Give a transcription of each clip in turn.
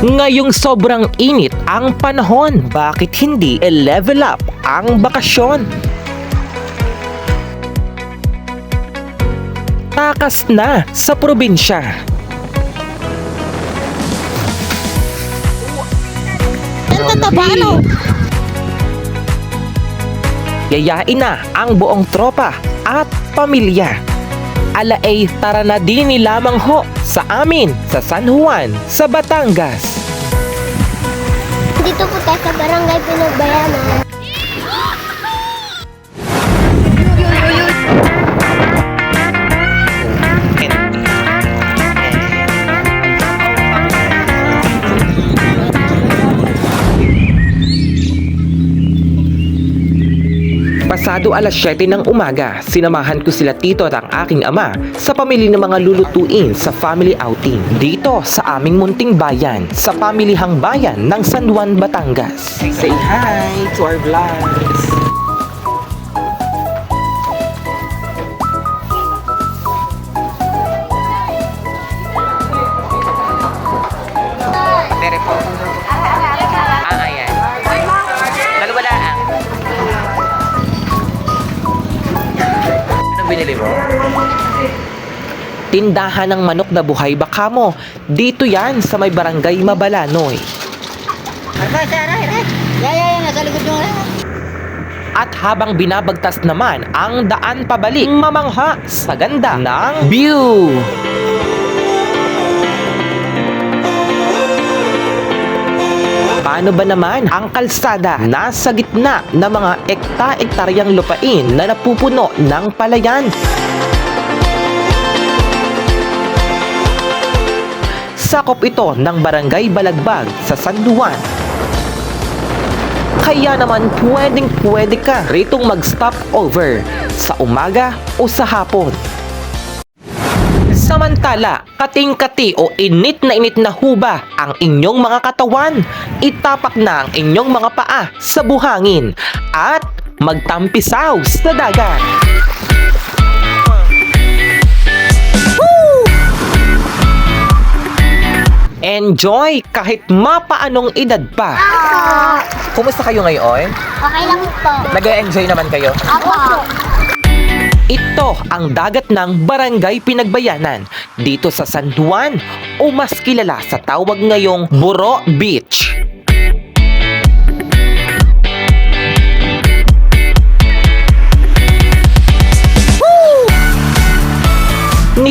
Ngayong sobrang init ang panahon, bakit hindi i-level up ang bakasyon? Takas na sa probinsya. Tataba, ano? Yayain na ang buong tropa at pamilya. Alaay tara na din ni lamang ho sa amin sa San Juan, sa Batangas. Dito po tayo sa barangay Pinagbayanan. Pasado alas 7 ng umaga, sinamahan ko sila tito at ang aking ama sa pamili ng mga lulutuin sa family outing dito sa aming munting bayan sa pamilihang bayan ng San Juan, Batangas. Say hi to our vlogs! Tindahan ng manok na buhay baka mo. Dito yan sa may barangay Mabalanoy. At habang binabagtas naman ang daan pabalik, mamangha sa ganda ng view. Paano ba naman ang kalsada nasa gitna ng mga ekta-ektaryang lupain na napupuno ng palayan? Sakop ito ng Barangay Balagbag sa San. Kaya naman pwedeng pwede ka ritong mag-stop over sa umaga o sa hapon. Samantala, kating-kati o init na init na huba ang inyong mga katawan. Itapak na ang inyong mga paa sa buhangin at magtampisaw sa dagat. Enjoy kahit mapaanong edad pa. Kumusta kayo ngayon? Okay lang po. Nag-enjoy naman kayo? Apo. Ito ang dagat ng Barangay Pinagbayanan dito sa San Juan o mas kilala sa tawag ngayong Buro Beach.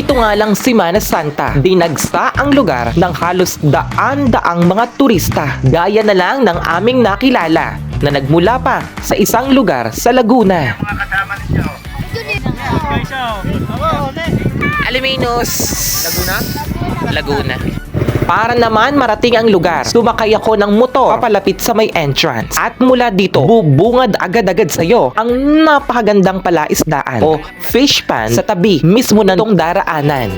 Nito nga lang Semana Santa, dinagsa ang lugar ng halos daan-daang mga turista. Gaya na lang ng aming nakilala na nagmula pa sa isang lugar sa Laguna. Alaminos. Laguna? Laguna. Para naman marating ang lugar, sumakay ako ng motor papalapit sa may entrance. At mula dito, bubungad agad-agad sa'yo ang napakagandang palaisdaan o fish pan sa tabi mismo ng tong daraanan.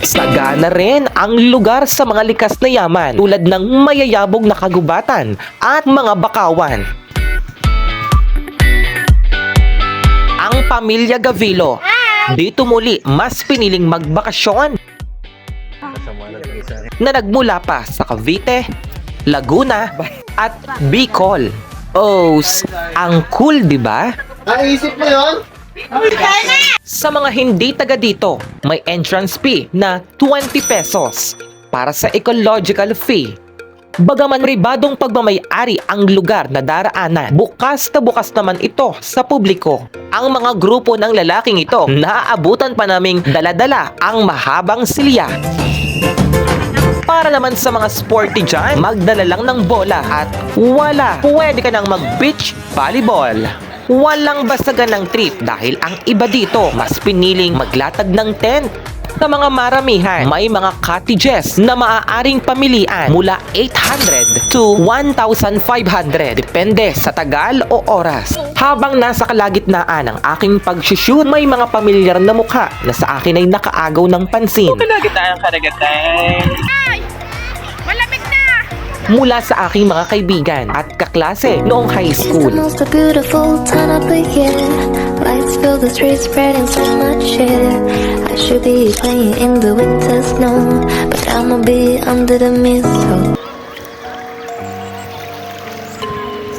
Sagana rin ang lugar sa mga likas na yaman tulad ng mayayabog na kagubatan at mga bakawan. Ang pamilya Gavilo. Dito muli mas piniling magbakasyon na nagmula pa sa Cavite, Laguna at Bicol. Oh, ang cool, di ba? Naisip mo yun? Sa mga hindi taga dito, may entrance fee na 20 pesos para sa ecological fee. Bagaman ribadong pagmamayari ang lugar na daraanan, bukas na bukas naman ito sa publiko. Ang mga grupo ng lalaking ito, naaabutan pa naming daladala ang mahabang silya. Para naman sa mga sporty dyan, magdala lang ng bola at wala, pwede ka nang mag-beach volleyball. Walang basagan ng trip dahil ang iba dito mas piniling maglatag ng tent. Sa mga maramihan, may mga cottages na maaaring pamilian mula 800 to 1,500 depende sa tagal o oras. Habang nasa kalagitnaan ng aking pagsushoot, may mga pamilyar na mukha na sa akin ay nakaagaw ng pansin. Kalagitnaan, kalagitnaan. Na! Mula sa aking mga kaibigan at kaklase noong high school. Lights fill the streets, spreading so much cheer. I should be playing in the winter snow, but I'ma be under the mistletoe.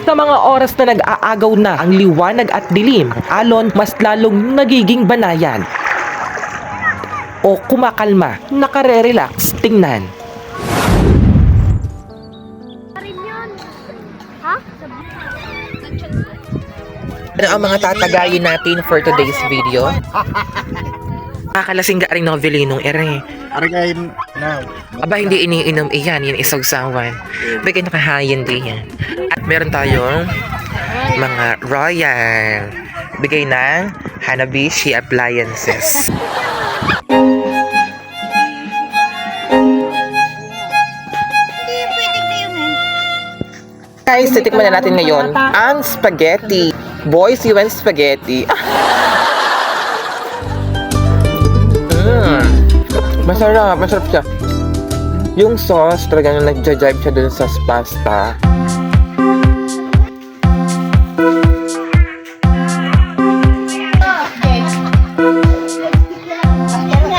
Sa mga oras na nag-aagaw na ang liwanag at dilim, ang alon mas lalong nagiging banayan. O kumakalma, nakare-relax tingnan. Ano ang mga tatagayin natin for today's video? Kakalasing garing novelinong ere. Argain na. Aba, hindi iniinom iyan, yan isawsawan. Bigay na kahayan din yan. At meron tayong mga royal. Bigay ng Hanabishi Appliances. Guys, titikman na natin ngayon ang spaghetti. Boys, you want spaghetti? Mm. Masarap, masarap siya. Yung sauce, talagang nagja-jive siya dun sa pasta.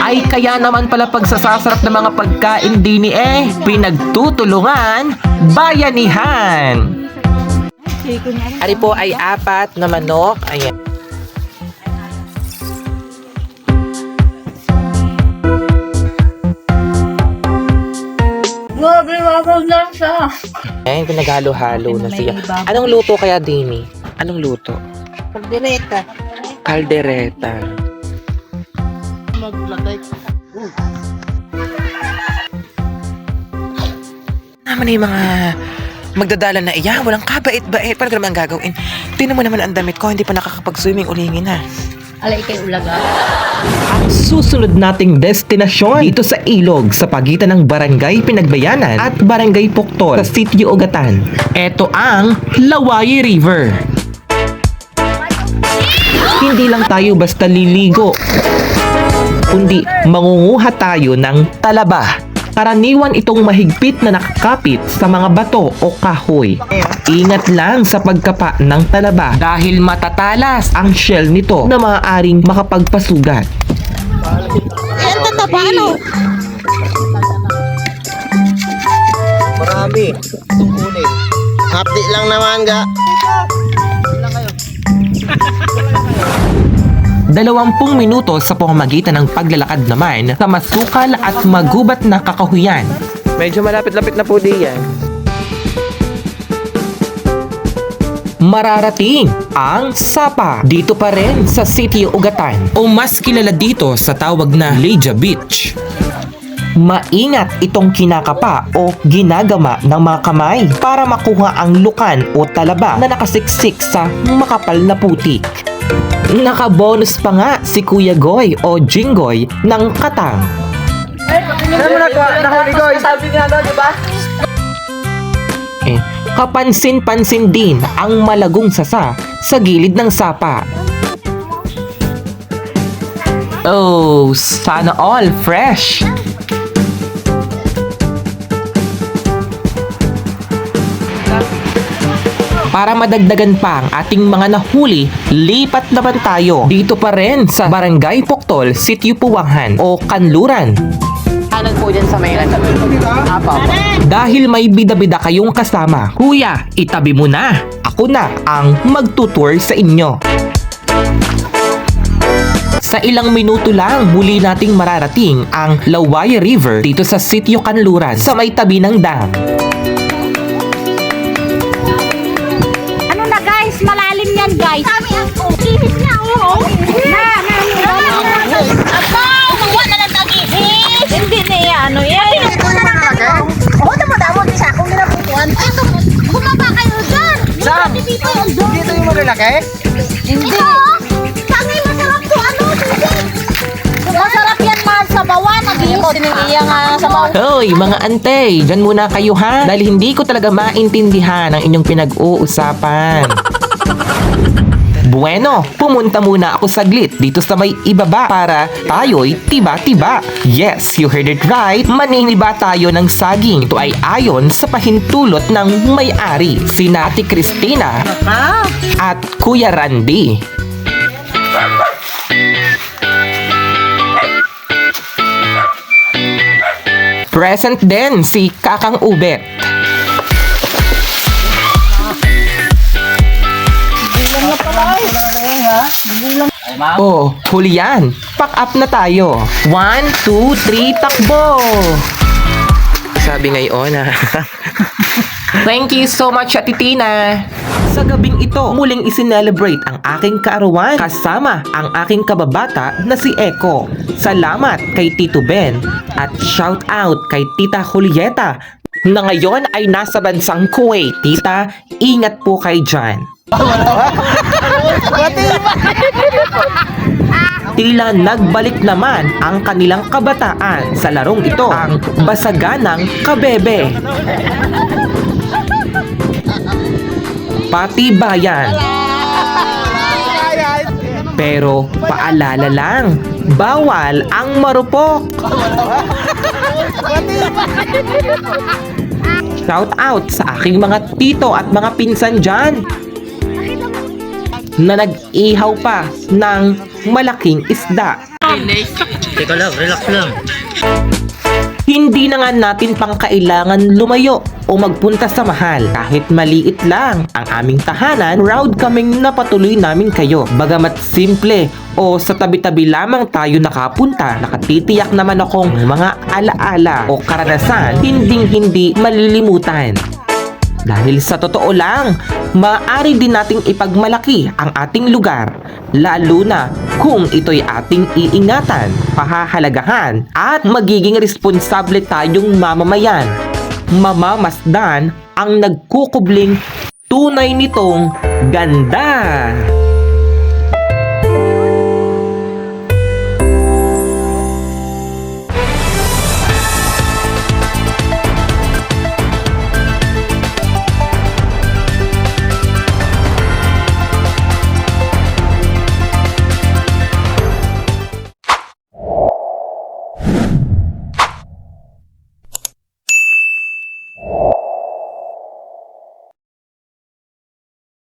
Ay kaya naman pala pagsasasarap ng mga pagkain din eh, pinagtutulungan, bayanihan. Ari po ay apat na manok. Ayan. Grabe, wabag lang siya. Ayan, pinaghalo-halo na siya. Anong luto kaya, Dini? Anong luto? Pagdireta. Caldereta. Maglagay. Naman na yung mga magdadala na iya, walang kabait-bait. Paano ko naman gagawin? Tingnan mo naman ang damit ko, hindi pa nakakapag-swimming, ulingin na. Alay kay ulaga. Ang susunod nating destinasyon dito sa Ilog sa pagitan ng Barangay Pinagbayanan at Barangay Puktol sa Sitio Ugatan. Ito ang Lawayi River. Hindi lang tayo basta liligo, kundi mangunguha tayo ng talaba. Karaniwan itong mahigpit na nakakapit sa mga bato o kahoy. Ingat lang sa pagkapa ng talaba dahil matatalas ang shell nito na maaaring makapagpasugat. Yan tatapa, ano? Marami. Tungkulin. Hapdi lang naman ga. Dalawampung minuto sa pamamagitan ng paglalakad naman sa masukal at magubat na kakahuyan. Medyo malapit-lapit na po diyan. Mararating ang Sapa dito pa rin sa Sitio Ugatan o mas kilala dito sa tawag na Leja Beach. Maingat itong kinakapa o ginagama ng mga kamay para makuha ang lukan o talaba na nakasiksik sa makapal na putik. Nakabonus pa nga si Kuya Goy o Jinggoy ng Katang. Ano mo nagwa? Nahuli ko. Sabi nga daw, di ba? Eh, kapansin-pansin din ang malagong sasa sa gilid ng sapa. Oh, sana all fresh! Para madagdagan pa ang ating mga nahuli, lipat naman tayo dito pa rin sa Barangay Poktol, Sitio Puwanghan o Kanluran. Kanan po dyan sa may Apo. Dahil may bida-bida kayong kasama, kuya, itabi mo na. Ako na ang magtutour sa inyo. Sa ilang minuto lang, muli nating mararating ang Laway River dito sa Sitio Kanluran sa may tabi ng dam. Na yan, ano yan. Oo, damo-damo din sa akong ginaputuan. Eto, bumaba kayo dyan. Saan? Dito yung malalaki? Hindi. Tangay, masarap to. Ano? Masarap yan man sa bawa. Siniliya nga sa bawa. Hoy, mga ante, dyan muna kayo ha dahil hindi ko talaga maintindihan ang inyong pinag-uusapan. Bueno, pumunta muna ako saglit dito sa may ibaba para tayo'y tiba-tiba. Yes, you heard it right. Maniniba tayo ng saging. Ito ay ayon sa pahintulot ng may-ari, si Nati Cristina at Kuya Randy. Present din si Kakang Ubet. Oh, huli yan. Pack up na tayo. One, two, three, takbo! Sabi ngayon ah. Thank you so much, Ate Tina. Sa gabing ito, muling isinelebrate ang aking kaarawan kasama ang aking kababata na si Eko. Salamat kay Tito Ben at shout out kay Tita Julieta na ngayon ay nasa bansang Kuwait. Tita, ingat po kay dyan. Tila nagbalik naman ang kanilang kabataan sa larong ito, ang basaganang kabebe. Pati bayan. Pero paalala lang, bawal ang marupok. Shout out sa aking mga tito at mga pinsan dyan na nag-ihaw pa ng malaking isda. Teka lang, relax lang. Hindi na nga natin pang kailangan lumayo o magpunta sa mahal. Kahit maliit lang ang aming tahanan, proud kaming napatuloy namin kayo. Bagamat simple o sa tabi-tabi lamang tayo nakapunta, nakatitiyak naman akong mga alaala o karanasan hinding hindi malilimutan. Dahil sa totoo lang, maaari din nating ipagmalaki ang ating lugar, lalo na kung ito'y ating iingatan, pahahalagahan, at magiging responsable tayong mamamayan. Mamamasdan ang nagkukubling tunay nitong ganda.